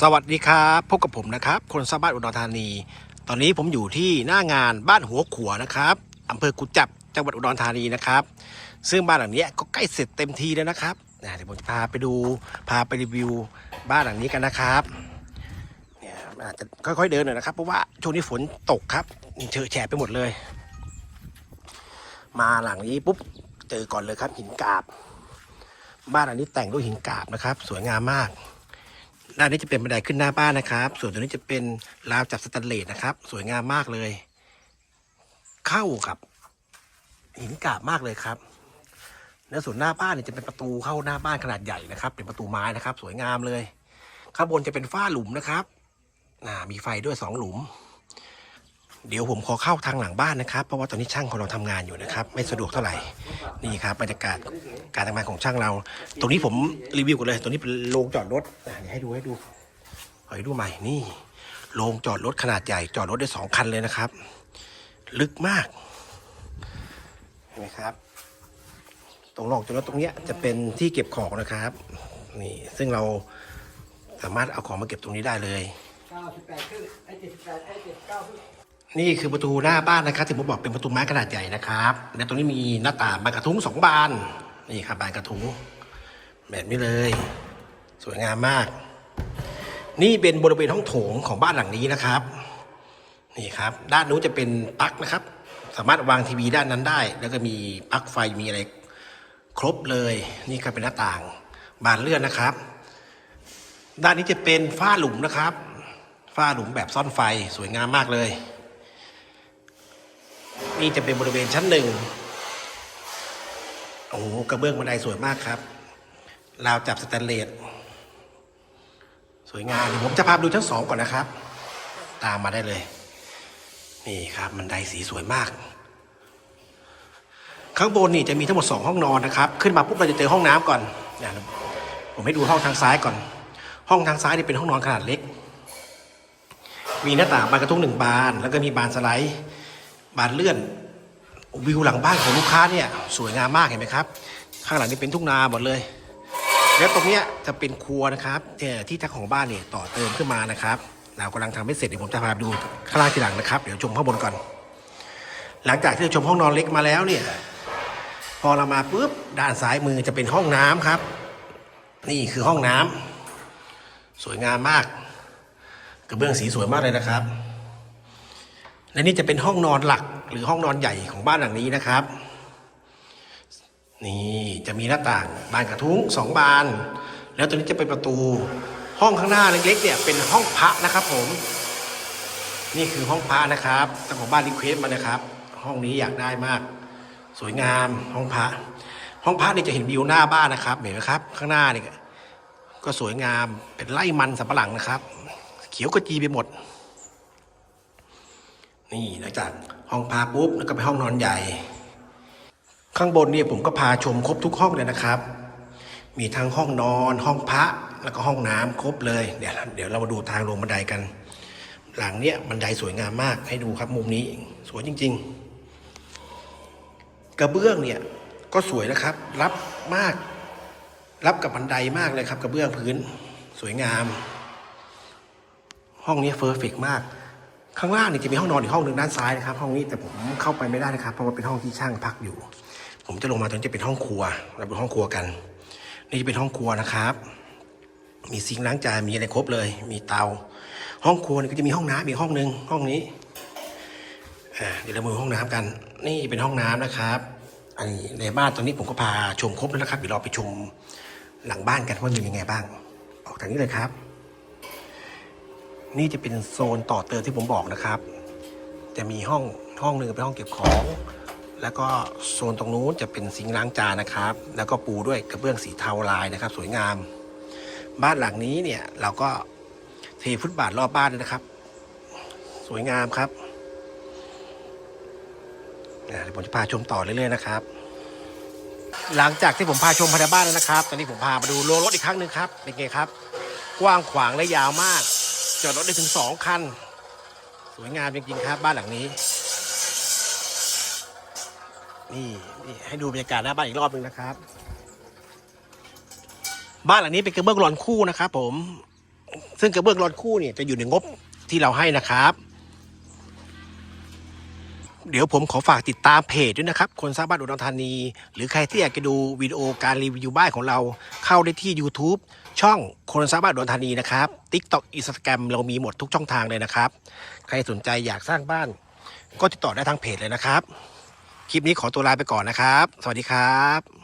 สวัสดีครับพบกับผมนะครับ คนสร้างบ้านอุดรธานี ตอนนี้ผมอยู่ที่หน้างานบ้านหัวขัวนะครับอำเภอกุจจับจังหวัดอุดรธานีนะครับ ซึ่งบ้านหลังนี้ก็ใกล้เสร็จเต็มทีแล้วนะครับเดี๋ยวผมจะพาไปดูพาไปรีวิวบ้านหลังนี้กันนะครับเนี่ยอาจจะค่อยๆเดินหน่อยนะครับเพราะว่าช่วงนี้ฝนตกครับเฉอะแฉะไปหมดเลย มาหลังนี้ปุ๊บเจอก่อนเลยครับหินกาบ บ้านหลังนี้แต่งด้วยหินกาบนะครับ สวยงามมาก ด้านนี้จะเป็นบันไดขึ้นหน้าบ้านนะครับ ส่วนตัวนี้จะเป็นราวจับสแตนเลสนะครับ สวยงามมากเลย เข้ากับหินกาบมากเลยครับ แล้วส่วนหน้าบ้านเนี่ยจะเป็นประตูเข้าหน้าบ้านขนาดใหญ่นะครับ เป็นประตูไม้นะครับ สวยงามเลย ข้างบนจะเป็นฝ้าหลุมนะครับมีไฟด้วยสองหลุม เดี๋ยวผมขอเข้าทางหลังบ้านนะครับ เพราะว่าตอนนี้ช่างของเราทำงานอยู่นะครับ ไม่สะดวกเท่าไหร่ นี่ครับบรรยากาศการทำงานของช่างเรา ตรงนี้ผมรีวิวกันเลย ตรงนี้เป็นโรงจอดรถเดี๋ยวให้ดูให้ดูขอให้ดูใหม่นี่โรงจอดรถขนาดใหญ่จอดรถได้สองคันเลยนะครับ ลึกมากเห็นไหมครับ ตรงโรงจอดรถตรงเนี้ยจะเป็นที่เก็บของนะครับ นี่ซึ่งเราสามารถเอาของมาเก็บตรงนี้ได้เลย98ขึ้นไอ้78ไอ้79ขึ้น นี่คือประตูหน้าบ้านนะครับที่ผมบอกเป็นประตูไม้ขนาดใหญ่นะครับ และตรงนี้มีหน้าต่างบานกระทุ้งสองบาน นี่ครับบานกระทุ้งแบบนี้เลย สวยงามมาก นี่เป็นบริเวณห้องโถงของบ้านหลังนี้นะครับ นี่ครับ ด้านนู้นจะเป็นปลั๊กนะครับ สามารถวางทีวีด้านนั้นได้ แล้วก็มีปลั๊กไฟมีอะไรครบเลย นี่ก็เป็นหน้าต่าง บานเลื่อนนะครับ ด้านนี้จะเป็นฝ้าหลุมนะครับฝ้าหลุมแบบซ่อนไฟสวยงามมากเลย นี่จะเป็นบริเวณชั้นหนึ่งโอ้โหกระเบื้องบันไดสวยมากครับราวจับสแตนเลสสวยงามเดี๋ยวผมจะพาไปดูชั้นสองก่อนนะครับ ตามมาได้เลย นี่ครับบันไดสีสวยมาก ข้างบนนี่จะมีทั้งหมดสองห้องนอนนะครับ ขึ้นมาปุ๊บเราจะเจอห้องน้ำก่อนเนี่ยผมให้ดูห้องทางซ้ายก่อน ห้องทางซ้ายนี่เป็นห้องนอนขนาดเล็ก มีหน้าต่างบานกระทุ้งหนึ่งบาน แล้วก็มีบานสไลด์ บานเลื่อนวิวหลังบ้านของลูกค้าเนี่ยสวยงามมากเห็นไหมครับ ข้างหลังนี่เป็นทุ่งนาหมดเลย แล้วตรงเนี้ยจะเป็นครัวนะครับที่ที่เจ้าของบ้านเนี่ยต่อเติมขึ้นมานะครับ เรากำลังทำให้เสร็จเดี๋ยวผมจะพาดูข้างล่างทีหลังนะครับเดี๋ยวชมข้างบนก่อน หลังจากที่เราชมห้องนอนเล็กมาแล้วเนี่ยพอเรามาปุ๊บด้านซ้ายมือจะเป็นห้องน้ำครับ นี่คือห้องน้ำสวยงามมากกระเบื้องสีสวยมากเลยนะครับ และนี่จะเป็นห้องนอนหลักหรือห้องนอนใหญ่ของบ้านหลังนี้นะครับ นี่จะมีหน้าต่างบานกระทุ้งสองบาน แล้วตัวนี้จะเป็นประตู ห้องข้างหน้าเล็กๆเนี่ยเป็นห้องพระนะครับ ผม นี่คือห้องพระนะครับเจ้าของบ้านรีเควสมานะครับ ห้องนี้อยากได้มาก สวยงามห้องพระห้องพระนี่จะเห็นวิวหน้าบ้านนะครับเห็นไหมครับ ข้างหน้านี่ก็สวยงามเป็นไร่มันสำปะหลังนะครับ เขียวกระจีไปหมด นี่หลังจากห้องพาปุ๊บแล้วก็ไปห้องนอนใหญ่ ข้างบนเนี่ยผมก็พาชมครบทุกห้องเลยนะครับ มีทั้งห้องนอน ห้องพระแล้วก็ห้องน้ำครบเลยเดี๋ยวเดี๋ยวเรามาดูทางลงบันไดกัน หลังเนี้ยบันไดสวยงามมากให้ดูครับมุมนี้สวยจริง ๆ กระเบื้องเนี่ยก็สวยนะครับ รับมาก รับกับบันไดมากเลยครับ กระเบื้องพื้น สวยงาม ห้องนี้เฟอร์เฟกมาก ข้างล่างนี่จะมีห้องนอนอีกห้องหนึ่งด้านซ้ายนะครับ ห้องนี้แต่ผมเข้าไปไม่ได้นะครับ เพราะว่าเป็นห้องที่ช่างพักอยู่ ผมจะลงมาตรงนี้จะเป็นห้องครัวเราเป็นห้องครัวกัน นี่จะเป็นห้องครัวนะครับ มีซิงค์ล้างจานมีอะไรครบเลย มีเตา ห้องครัวนี่ก็จะมีห้องน้ำอีกห้องหนึ่งห้องนี้อ่าเดี๋ยวเรามาดูห้องน้ำกัน นี่เป็นห้องน้ำนะครับอันนี้ในบ้านตอนนี้ผมก็พาชมครบแล้วนะครับเดี๋ยวเราไปชมหลังบ้านกันว่ามียังไงบ้าง ออกทางนี้เลยครับ นี่จะเป็นโซนต่อเติมที่ผมบอกนะครับ จะมีห้องห้องหนึ่งเป็นห้องเก็บของ แล้วก็โซนตรงนู้นจะเป็นซิงล้างจานนะครับ แล้วก็ปูด้วยกระเบื้องสีเทาลายนะครับ สวยงาม บ้านหลังนี้เนี่ยเราก็เทฟุตบาทรอบบ้านด้วยนะครับ สวยงามครับเดี๋ยวผมจะพาชมต่อเรื่อยๆนะครับ หลังจากที่ผมพาชมภายในบ้านแล้วนะครับ ตอนนี้ผมพามาดูโรงรถอีกครั้งหนึ่งครับเป็นไงครับ กว้างขวางและยาวมาก จอดรถได้ถึงสองคัน สวยงามจริงๆครับบ้านหลังนี้ นี่นี่ ให้ดูบรรยากาศหน้าบ้านอีกรอบหนึ่งนะครับ บ้านหลังนี้เป็นกระเบื้องหลอนคู่นะครับผม ซึ่งกระเบื้องรอนคู่เนี่ยจะอยู่ในงบที่เราให้นะครับ เดี๋ยวผมขอฝากติดตามเพจด้วยนะครับ คนสร้างบ้านอุดรธานี หรือใครที่อยากจะดูวิดีโอการรีวิวบ้านของเรา เข้าได้ที่ YouTube ช่องคนสร้างบ้านอุดรธานีนะครับ TikTok Instagram เรามีหมดทุกช่องทางเลยนะครับ ใครสนใจอยากสร้างบ้าน ก็ติดต่อได้ทางเพจเลยนะครับ คลิปนี้ขอตัวลาไปก่อนนะครับ สวัสดีครับ